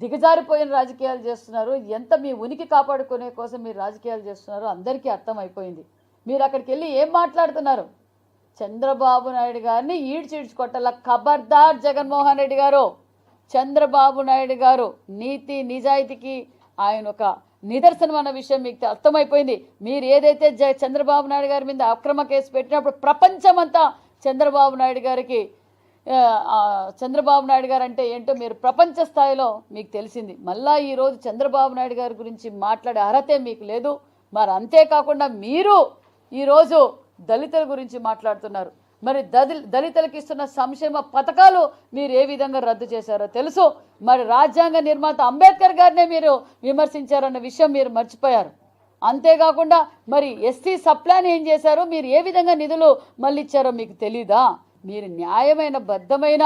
దిగజారిపోయిన రాజకీయాలు చేస్తున్నారు. ఎంత మీ ఉనికి కాపాడుకునే కోసం మీరు రాజకీయాలు చేస్తున్నారో అందరికీ అర్థమైపోయింది. మీరు అక్కడికి వెళ్ళి ఏం మాట్లాడుతున్నారు? చంద్రబాబు నాయుడు గారిని ఈడ్చిడ్చి కొట్టాల ఖబర్దార్ జగన్మోహన్ రెడ్డి గారు. చంద్రబాబు నాయుడు గారు నీతి నిజాయితీకి ఆయన ఒక నిదర్శనం అన్న విషయం మీకు అర్థమైపోయింది. మీరు ఏదైతే జ చంద్రబాబు నాయుడు గారి మీద అక్రమ కేసు పెట్టినప్పుడు ప్రపంచమంతా చంద్రబాబు నాయుడు గారికి చంద్రబాబు నాయుడు గారు అంటే ఏంటో మీరు ప్రపంచ స్థాయిలో మీకు తెలిసింది. మళ్ళా ఈరోజు చంద్రబాబు నాయుడు గారి గురించి మాట్లాడే అర్హతే మీకు లేదు. మరి అంతేకాకుండా మీరు ఈరోజు దళితుల గురించి మాట్లాడుతున్నారు. మరి దళి దళితులకు ఇస్తున్న సంక్షేమ పథకాలు మీరు ఏ విధంగా రద్దు చేశారో తెలుసు. మరి రాజ్యాంగ నిర్మాత అంబేద్కర్ గారినే మీరు విమర్శించారన్న విషయం మీరు మర్చిపోయారు. అంతేకాకుండా మరి ఎస్సీ సప్లాన్ ఏం చేశారో? మీరు ఏ విధంగా నిధులు మళ్ళీ ఇచ్చారో మీకు తెలీదా? మీరు న్యాయమైన బద్ధమైన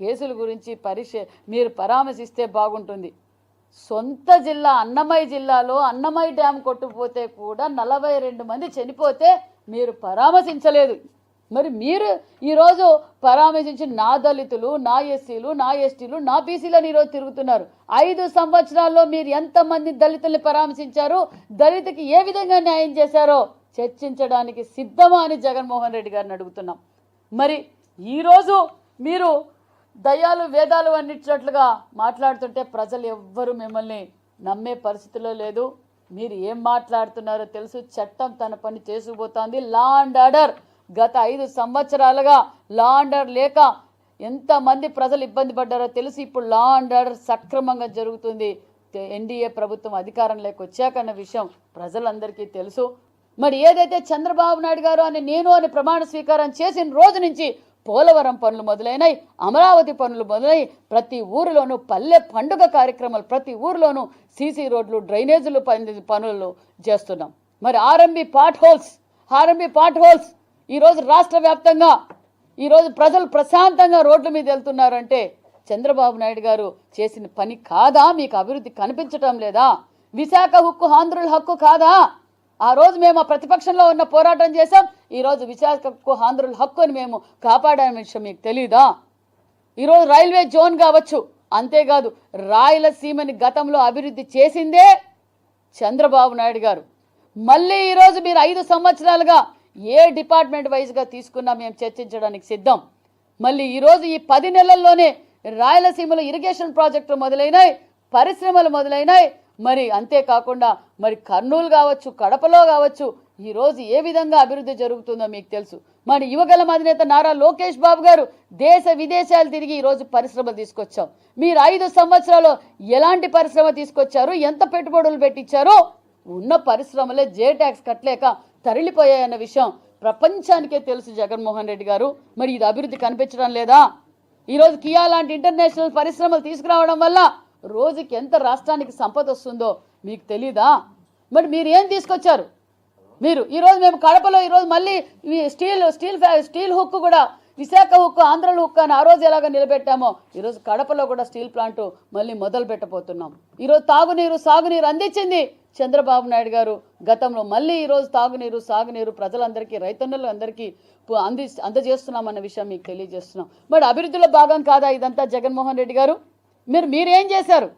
కేసుల గురించి పరిశ మీరు పరామర్శిస్తే బాగుంటుంది. సొంత జిల్లా అన్నమయ్య జిల్లాలో అన్నమయ్య డ్యామ్ కొట్టుకుపోతే కూడా నలభై రెండు మంది చనిపోతే మీరు పరామర్శించలేదు. మరి మీరు ఈరోజు పరామర్శించి నా దళితులు నా ఎస్సీలు నా ఎస్టీలు నా బీసీలను ఈరోజు తిరుగుతున్నారు. ఐదు సంవత్సరాల్లో మీరు ఎంతమంది దళితుల్ని పరామర్శించారు? దళితుకి ఏ విధంగా న్యాయం చేశారో చర్చించడానికి సిద్ధమా అని జగన్మోహన్ రెడ్డి గారిని అడుగుతున్నాం. మరి ఈరోజు మీరు దయ్యాలు వేదాలు అన్నిచ్చినట్లుగా మాట్లాడుతుంటే ప్రజలు ఎవ్వరు మిమ్మల్ని నమ్మే పరిస్థితిలో లేదు. మీరు ఏం మాట్లాడుతున్నారో తెలుసు. చట్టం తన పని చేసుకుపోతోంది. Law and order. గత ఐదు సంవత్సరాలుగా లా అండ్ ఆర్డర్ లేక ఎంతమంది ప్రజలు ఇబ్బంది పడ్డారో తెలుసు. ఇప్పుడు లా అండ్ ఆర్డర్ సక్రమంగా జరుగుతుంది. ఎన్డీఏ ప్రభుత్వం అధికారంలోకి వచ్చాకన్న విషయం ప్రజలందరికీ తెలుసు. మరి ఏదైతే చంద్రబాబు నాయుడు గారు అని నేను అని ప్రమాణ స్వీకారం చేసిన రోజు నుంచి పోలవరం పనులు మొదలైనాయి అమరావతి పనులు మొదలై ప్రతి ఊరిలోనూ పల్లె పండుగ కార్యక్రమాలు ప్రతి ఊరిలోనూ సీసీ రోడ్లు డ్రైనేజీలు పనులు చేస్తున్నాం. మరి RMB pot holes RMB pot holes ఈరోజు రాష్ట్ర వ్యాప్తంగా ఈరోజు ప్రజలు ప్రశాంతంగా రోడ్ల మీద వెళ్తున్నారంటే చంద్రబాబు నాయుడు గారు చేసిన పని కాదా? మీకు అభివృద్ధి కనిపించటం లేదా? విశాఖ హక్కు ఆంధ్రుల హక్కు కాదా? ఆ రోజు మేము ఆ ప్రతిపక్షంలో ఉన్న పోరాటం చేశాం. ఈరోజు విశాఖకు ఆంధ్రుల హక్కుని మేము కాపాడాని విషయం మీకు తెలీదా? ఈరోజు రైల్వే జోన్ కావచ్చు. అంతేకాదు రాయలసీమని గతంలో అభివృద్ధి చేసిందే చంద్రబాబు నాయుడు గారు. మళ్ళీ ఈరోజు మీరు ఐదు సంవత్సరాలుగా ఏ డిపార్ట్మెంట్ వైజ్గా తీసుకున్నా మేము చర్చించడానికి సిద్ధం. మళ్ళీ ఈరోజు ఈ పది నెలల్లోనే రాయలసీమలో ఇరిగేషన్ ప్రాజెక్టులు మొదలైనాయి పరిశ్రమలు మొదలైనాయి మరి అంతేకాకుండా మరి కర్నూలు కావచ్చు కడపలో కావచ్చు ఈరోజు ఏ విధంగా అభివృద్ధి జరుగుతుందో మీకు తెలుసు. మరి యువగలం అధినేత నారా లోకేష్ బాబు గారు దేశ విదేశాలు తిరిగి ఈరోజు పరిశ్రమలు తీసుకొచ్చాం. మీరు ఐదు సంవత్సరాలు ఎలాంటి పరిశ్రమ తీసుకొచ్చారు ఎంత పెట్టుబడులు పెట్టించారో ఉన్న పరిశ్రమలే జే ట్యాక్స్ కట్టలేక తరలిపోయాయన్న విషయం ప్రపంచానికే తెలుసు జగన్మోహన్ రెడ్డి గారు. మరి ఇది అభివృద్ధి కనిపించడం లేదా? ఈరోజు కియా లాంటి ఇంటర్నేషనల్ పరిశ్రమలు తీసుకురావడం వల్ల రోజుకి ఎంత రాష్ట్రానికి సంపద వస్తుందో మీకు తెలీదా? మరి మీరు ఏం తీసుకొచ్చారు? మీరు ఈరోజు మేము కడపలో ఈరోజు మళ్ళీ ఈ స్టీల్ స్టీల్ ఫ్యా- స్టీల్ హుక్ కూడా విశాఖ హుక్ ఆంధ్రల హుక్ అని ఆ రోజు ఎలాగ నిలబెట్టామో ఈరోజు కడపలో కూడా స్టీల్ ప్లాంట్ మళ్ళీ మొదలు పెట్టబోతున్నాం. ఈరోజు తాగునీరు సాగునీరు అందించింది చంద్రబాబు నాయుడు గారు. గతంలో మళ్ళీ ఈరోజు తాగునీరు సాగునీరు ప్రజలందరికీ రైతన్నులు అందరికీ అంది అందజేస్తున్నామన్న విషయం మీకు తెలియజేస్తున్నాం. మరి అభివృద్ధిలో భాగం కాదా ఇదంతా జగన్మోహన్ రెడ్డి గారు? మీరు మీరేం చేశారు?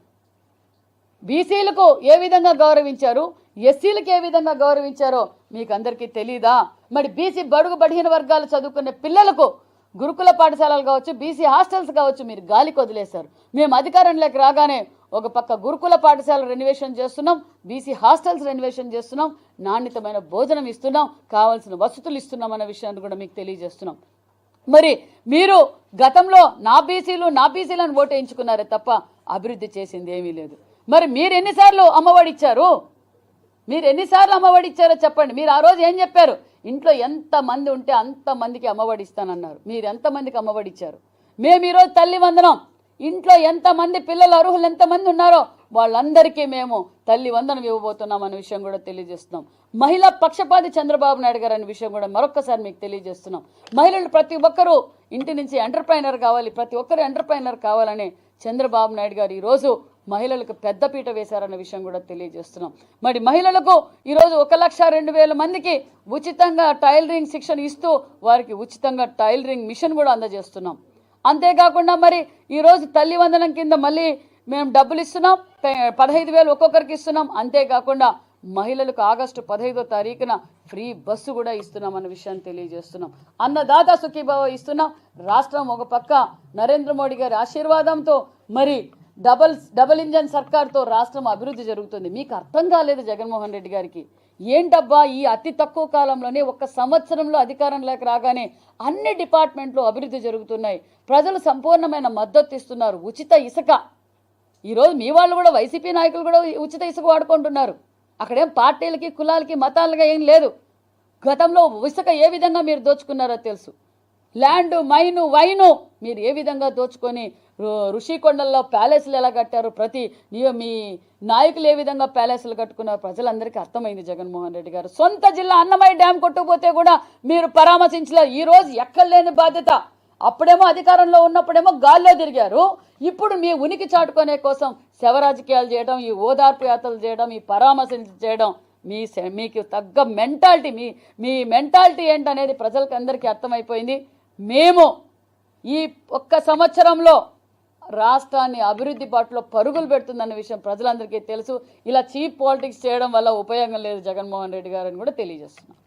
బీసీలకు ఏ విధంగా గౌరవించారు? ఎస్సీలకు ఏ విధంగా గౌరవించారో మీకు అందరికీ తెలీదా? మరి బీసీ బడుగు బడిహీన వర్గాలు చదువుకునే పిల్లలకు గురుకుల పాఠశాలలు కావచ్చు బీసీ హాస్టల్స్ కావచ్చు మీరు గాలికి వదిలేశారు మేము అధికారంలోకి రాగానే ఒక పక్క గురుకుల పాఠశాల రెనోవేషన్ చేస్తున్నాం బీసీ హాస్టల్స్ రెనోవేషన్ చేస్తున్నాం నాణ్యతమైన భోజనం ఇస్తున్నాం కావాల్సిన వసతులు ఇస్తున్నాం అన్న విషయాన్ని కూడా మీకు తెలియజేస్తున్నాం. మరి మీరు గతంలో నా బీసీలు నా బీసీలను ఓటేయించుకున్నారే తప్ప అభివృద్ధి చేసింది ఏమీ లేదు. మరి మీరు ఎన్నిసార్లు అమ్మఒడి ఇచ్చారు మీరు ఎన్నిసార్లు అమ్మఒడి ఇచ్చారో చెప్పండి. మీరు ఆ రోజు ఏం చెప్పారు? ఇంట్లో ఎంత మంది ఉంటే అంత మందికి అమ్మఒడి ఇస్తానన్నారు మీరు ఎంతమందికి అమ్మఒడి ఇచ్చారు మేము ఈరోజు తల్లి వందనం. ఇంట్లో ఎంతమంది పిల్లలు అర్హులు ఎంతమంది ఉన్నారో వాళ్ళందరికీ మేము తల్లి వందనం ఇవ్వబోతున్నాం అనే విషయం కూడా తెలియజేస్తున్నాం. మహిళా పక్షపాతి చంద్రబాబు నాయుడు గారు అనే విషయం కూడా మరొకసారి మీకు తెలియజేస్తున్నాం. మహిళలు ప్రతి ఒక్కరూ ఇంటి నుంచి ఎంటర్ప్రైనర్ కావాలి ప్రతి ఒక్కరు ఎంటర్ప్రైనర్ కావాలని చంద్రబాబు నాయుడు గారు ఈరోజు మహిళలకు పెద్దపీట వేశారన్న విషయం కూడా తెలియజేస్తున్నాం. మరి మహిళలకు ఈరోజు ఒక లక్ష రెండు వేల మందికి ఉచితంగా టైలరింగ్ శిక్షణ ఇస్తూ వారికి ఉచితంగా టైలరింగ్ మిషన్ కూడా అందజేస్తున్నాం. అంతేకాకుండా మరి ఈరోజు తల్లి వందనం కింద మళ్ళీ మేము డబ్బులు ఇస్తున్నాం. పదహైదు వేలు ఒక్కొక్కరికి ఇస్తున్నాం. అంతేకాకుండా మహిళలకు ఆగస్టు పదహైదో తారీఖున ఫ్రీ బస్సు కూడా ఇస్తున్నాం అన్న విషయాన్ని తెలియజేస్తున్నాం. అన్నదాత సుఖీభావ ఇస్తున్నాం. రాష్ట్రం ఒక పక్క నరేంద్ర మోడీ గారి ఆశీర్వాదంతో మరి డబల్ డబల్ ఇంజన్ సర్కార్తో రాష్ట్రం అభివృద్ధి జరుగుతుంది. మీకు అర్థం కాలేదు జగన్మోహన్ రెడ్డి గారికి. ఏంటబ్బా ఈ అతి తక్కువ కాలంలోనే ఒక్క సంవత్సరంలో అధికారంలోకి రాగానే అన్ని డిపార్ట్మెంట్లు అభివృద్ధి జరుగుతున్నాయి. ప్రజలు సంపూర్ణమైన మద్దతు ఇస్తున్నారు. ఉచిత ఇసుక ఈరోజు మీ వాళ్ళు కూడా వైసీపీ నాయకులు కూడా ఉచిత ఇసుక వాడుకుంటున్నారు. అక్కడేం పార్టీలకి కులాలకి మతాలుగా ఏం లేదు. గతంలో ఇసుక ఏ విధంగా మీరు దోచుకున్నారో తెలుసు. ల్యాండ్ మైను వైను మీరు ఏ విధంగా దోచుకొని రు- ఋషికొండల్లో ప్యాలెస్లు ఎలా కట్టారు? ప్రతి నీ- మీ నాయకులు ఏ విధంగా ప్యాలెస్లు కట్టుకున్నారు? ప్రజలందరికీ అర్థమైంది జగన్మోహన్ రెడ్డి గారు. సొంత జిల్లా అన్నమయ్య డ్యామ్ కొట్టుకుపోతే కూడా మీరు పరామర్శించలేరు ఈ రోజు ఎక్కడ లేని బాధ్యత. అప్పుడేమో అధికారంలో ఉన్నప్పుడేమో గాల్లో తిరిగారు. ఇప్పుడు మీ ఉనికి చాటుకునే కోసం శవ రాజకీయాలు చేయడం ఈ ఓదార్పు యాత్రలు చేయడం ఈ పరామర్శలు చేయడం మీ సె- మీకు తగ్గ మెంటాలిటీ మీ మీ మెంటాలిటీ ఏంటనేది ప్రజలకు అందరికీ అర్థమైపోయింది. మేము ఈ ఒక్క సంవత్సరంలో రాష్ట్రాన్ని అభివృద్ధి బాటలో పరుగులు పెడుతుందన్న విషయం ప్రజలందరికీ తెలుసు. ఇలా చీప్ పాలిటిక్స్ చేయడం వల్ల ఉపయోగం లేదు జగన్మోహన్ రెడ్డి గారని కూడా తెలియజేస్తున్నాం.